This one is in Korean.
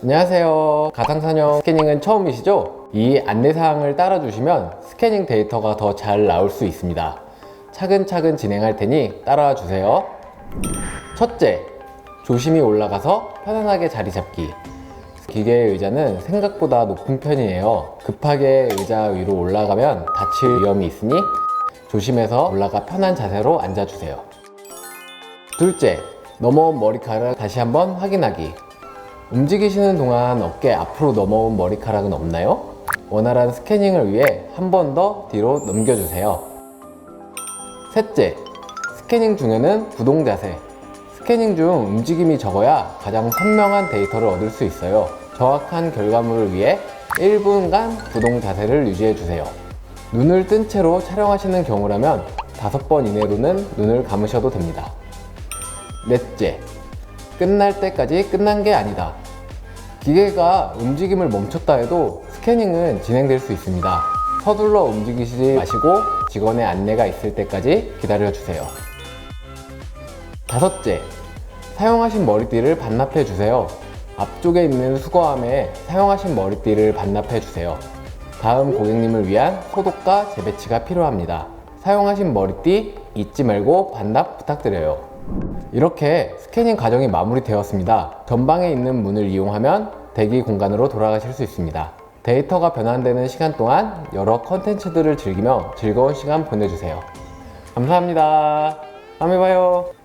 안녕하세요. 가상선형 스캐닝은 처음이시죠? 이 안내사항을 따라주시면 스캐닝 데이터가 더 잘 나올 수 있습니다. 차근차근 진행할 테니 따라와 주세요. 첫째, 조심히 올라가서 편안하게 자리 잡기. 기계의 의자는 생각보다 높은 편이에요. 급하게 의자 위로 올라가면 다칠 위험이 있으니 조심해서 올라가 편한 자세로 앉아주세요. 둘째, 넘어온 머리카락 다시 한번 확인하기. 움직이시는 동안 어깨 앞으로 넘어온 머리카락은 없나요? 원활한 스캐닝을 위해 한 번 더 뒤로 넘겨주세요. 셋째, 스캐닝 중에는 부동 자세. 스캐닝 중 움직임이 적어야 가장 선명한 데이터를 얻을 수 있어요. 정확한 결과물을 위해 1분간 부동 자세를 유지해 주세요. 눈을 뜬 채로 촬영하시는 경우라면 5번 이내로는 눈을 감으셔도 됩니다. 넷째, 끝날 때까지 끝난 게 아니다. 기계가 움직임을 멈췄다 해도 스캐닝은 진행될 수 있습니다. 서둘러 움직이시지 마시고 직원의 안내가 있을 때까지 기다려 주세요. 다섯째, 사용하신 머리띠를 반납해 주세요. 앞쪽에 있는 수거함에 사용하신 머리띠를 반납해 주세요. 다음 고객님을 위한 소독과 재배치가 필요합니다. 사용하신 머리띠 잊지 말고 반납 부탁드려요. 이렇게 스캐닝 과정이 마무리되었습니다. 전방에 있는 문을 이용하면 대기 공간으로 돌아가실 수 있습니다. 데이터가 변환되는 시간 동안 여러 컨텐츠들을 즐기며 즐거운 시간 보내주세요. 감사합니다. 다음에 봐요.